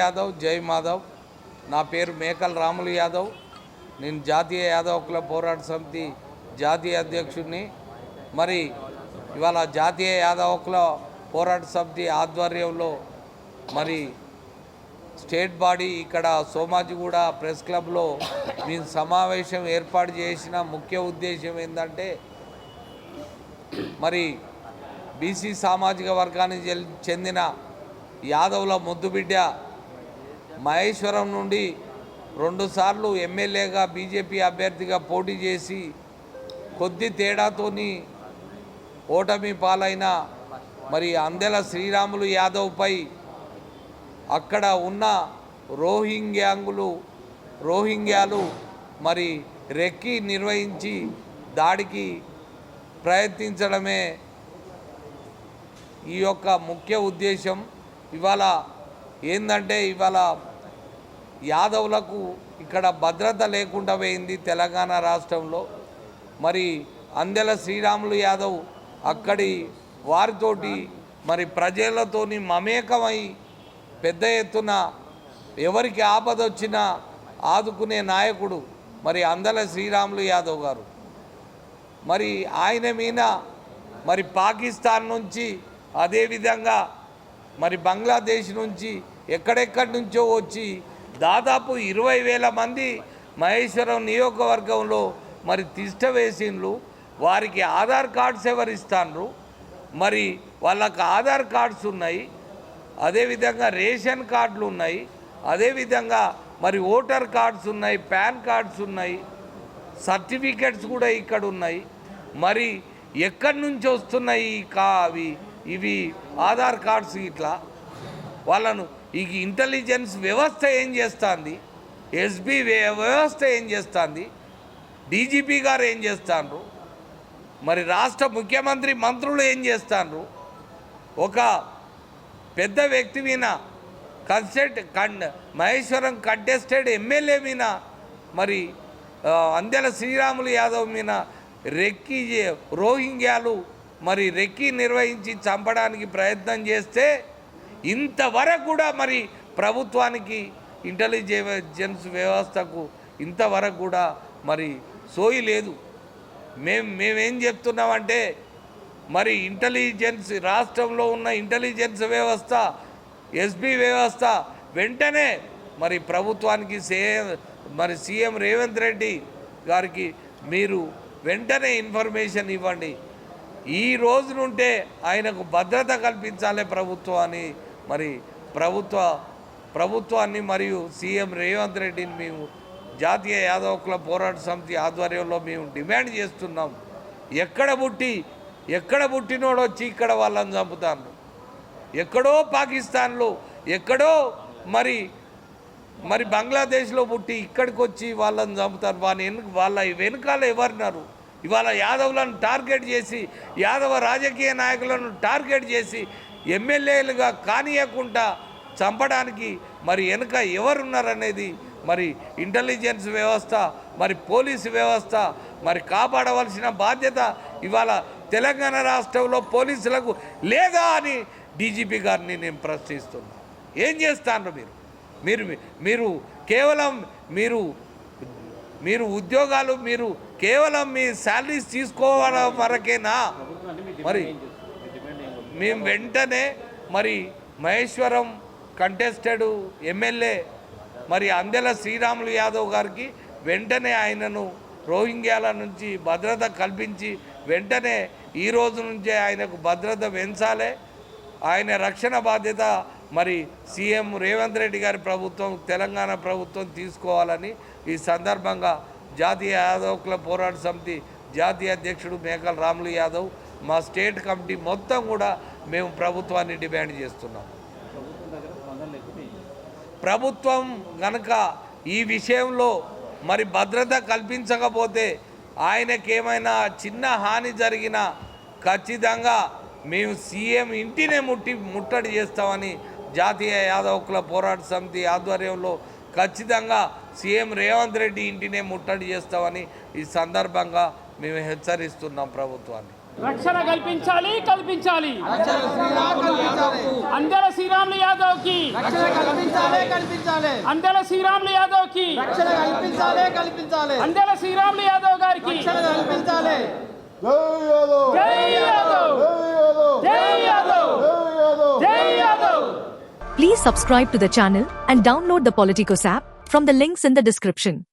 యాదవ్ జై మాధవ్. నా పేరు మేకల్ రాములు యాదవ్. నేను జాతీయ యాదవ్ క్లబ్ పోరాట సమితి జాతీయ అధ్యక్షుడిని. మరి ఇవాళ జాతీయ యాదవ్ క్లబ్ పోరాట సమితి ఆధ్వర్యంలో మరి స్టేట్ బాడీ ఇక్కడ సోమాజిగూడ ప్రెస్ క్లబ్లో మేము సమావేశం ఏర్పాటు చేసిన ముఖ్య ఉద్దేశం ఏంటంటే మరి బీసీ సామాజిక వర్గానికి చెందిన యాదవుల ముద్దుబిడ్డ మహేశ్వరం నుండి రెండుసార్లు ఎమ్మెల్యేగా బీజేపీ అభ్యర్థిగా పోటీ చేసి కొద్ది తేడాతోని ఓటమి పాలైన మరి అందెల శ్రీరాములు యాదవ్పై అక్కడ ఉన్న రోహింగ్యాంగులు రోహింగ్యాలు మరి రెక్కి నిర్వహించి దాడికి ప్రయత్నించడమే ఈ యొక్క ముఖ్య ఉద్దేశం. ఇవాళ ఏంటంటే ఇవాళ యాదవులకు ఇక్కడ భద్రత లేకుండా పోయింది తెలంగాణ రాష్ట్రంలో. మరి అందెల శ్రీరాములు యాదవ్ అక్కడి వారితోటి మరి ప్రజలతోని మమేకమై పెద్ద ఎత్తున ఎవరికి ఆపద వచ్చినా ఆదుకునే నాయకుడు మరి అందల శ్రీరాములు యాదవ్ గారు. మరి ఆయన మీద మరి పాకిస్తాన్ నుంచి అదేవిధంగా మరి బంగ్లాదేశ్ నుంచి ఎక్కడెక్కడి నుంచో వచ్చి దాదాపు ఇరవై వేల మంది మహేశ్వరం నియోజకవర్గంలో మరి తిష్ట వేసిండ్రు వారికి ఆధార్ కార్డ్స్ ఎవరు మరి వాళ్ళకు ఆధార్ కార్డ్స్ ఉన్నాయి. అదేవిధంగా రేషన్ కార్డులు ఉన్నాయి. అదేవిధంగా మరి ఓటర్ కార్డ్స్ ఉన్నాయి పాన్ కార్డ్స్ ఉన్నాయి సర్టిఫికెట్స్ కూడా ఇక్కడ ఉన్నాయి. మరి ఎక్కడి నుంచి వస్తున్నాయి కా అవి? ఇవి ఆధార్ కార్డ్స్ ఇట్లా? వాళ్ళను ఈ ఇంటెలిజెన్స్ వ్యవస్థ ఏం చేస్తుంది? ఎస్బీ వ్యవస్థ ఏం చేస్తుంది? డీజీపీ గారు ఏం చేస్తారు మరి రాష్ట్ర ముఖ్యమంత్రి మంత్రులు ఏం చేస్తాండ్రు? ఒక పెద్ద వ్యక్తి మీద కన్సెట్ కండ్ మహేశ్వరం కంటెస్టెడ్ ఎమ్మెల్యే మీద మరి అందెల శ్రీరాములు యాదవ్ మీద రెక్కి రోహింగ్యాలు మరి రెక్కి నిర్వహించి చంపడానికి ప్రయత్నం చేస్తే ఇంతవరకు కూడా మరి ప్రభుత్వానికి ఇంటెలిజెన్స్ వ్యవస్థకు ఇంతవరకు కూడా మరి సోయి లేదు. మేం మేమేం చెప్తున్నామంటే మరి ఇంటెలిజెన్స్ రాష్ట్రంలో ఉన్న ఇంటెలిజెన్స్ వ్యవస్థ ఎస్బీ వ్యవస్థ వెంటనే మరి ప్రభుత్వానికి సే మరి సీఎం రేవంత్ రెడ్డి గారికి మీరు వెంటనే ఇన్ఫర్మేషన్ ఇవ్వండి. ఈ రోజు నుంటే ఆయనకు భద్రత కల్పించాలి ప్రభుత్వం అని మరి ప్రభుత్వ ప్రభుత్వాన్ని మరియు సీఎం రేవంత్ రెడ్డిని మేము జాతీయ యాదవ్ పోరాట సమితి ఆధ్వర్యంలో మేము డిమాండ్ చేస్తున్నాం. ఎక్కడ పుట్టి ఎక్కడ పుట్టినోడు వచ్చి ఇక్కడ వాళ్ళని చంపుతాను ఎక్కడో పాకిస్తాన్లో ఎక్కడో మరి మరి బంగ్లాదేశ్లో పుట్టి ఇక్కడికి వచ్చి వాళ్ళని చంపుతారు. వాళ్ళ వెనుక వాళ్ళ వెనుకాల ఎవరున్నారు? ఇవాళ యాదవులను టార్గెట్ చేసి యాదవ రాజకీయ నాయకులను టార్గెట్ చేసి ఎమ్మెల్యేలుగా కానియకుండా చంపడానికి మరి వెనుక ఎవరున్నారనేది మరి ఇంటెలిజెన్స్ వ్యవస్థ మరి పోలీసు వ్యవస్థ మరి కాపాడవలసిన బాధ్యత ఇవాళ తెలంగాణ రాష్ట్రంలో పోలీసులకు లేదా అని డీజీపీ గారిని నేను ప్రశ్నిస్తున్నాను ఏం చేస్తాను మీరు? మీరు మీరు కేవలం మీరు మీరు ఉద్యోగాలు మీరు కేవలం మీ శాలరీస్ తీసుకోవడం వరకేనా? మరి మేము వెంటనే మరి మహేశ్వరం కంటెస్టెడ్ ఎమ్మెల్యే మరి అందెల శ్రీరాములు యాదవ్ గారికి వెంటనే ఆయనను రోహింగ్యాల నుంచి భద్రత కల్పించి వెంటనే ఈ రోజు నుంచే ఆయనకు భద్రత పెంచాలి. ఆయన రక్షణ బాధ్యత మరి సీఎం రేవంత్ రెడ్డి గారి ప్రభుత్వం తెలంగాణ ప్రభుత్వం తీసుకోవాలని ఈ సందర్భంగా జాతీయ యాదవ్ క్లబ్ పోరాట సమితి జాతీయ అధ్యక్షుడు మేకల రాములు యాదవ్ మా స్టేట్ కమిటీ మొత్తం కూడా మేము ప్రభుత్వాన్ని డిమాండ్ చేస్తున్నాం. ప్రభుత్వం గనక ఈ విషయంలో మరి భద్రత కల్పించకపోతే ఆయనకేమైనా చిన్న హాని జరిగినా ఖచ్చితంగా మేము సీఎం ఇంటినే ముట్టి ముట్టడి చేస్తామని జాతీయ యాదవ్ పోరాట సమితి ఆధ్వర్యంలో ఖచ్చితంగా సీఎం రేవంత్ రెడ్డి ఇంటినే ముట్టడి చేస్తామని ఈ సందర్భంగా మేము హెచ్చరిస్తున్నాం ప్రభుత్వాన్ని. రక్షణ కల్పించాలి కల్పించాలి. అందెల శ్రీరాములు యాదవ్కి రక్షణ కల్పించాలి కల్పించాలి. అందెల శ్రీరాములు యాదవ్కి రక్షణ కల్పించాలి కల్పించాలి. అందెల శ్రీరాములు యాదవ్ గారికి. రక్షణ కల్పించాలి. జై యాదవ్. జై యాదవ్. జై Yadav. Please subscribe to the channel and download the Politicos app from the links in the description.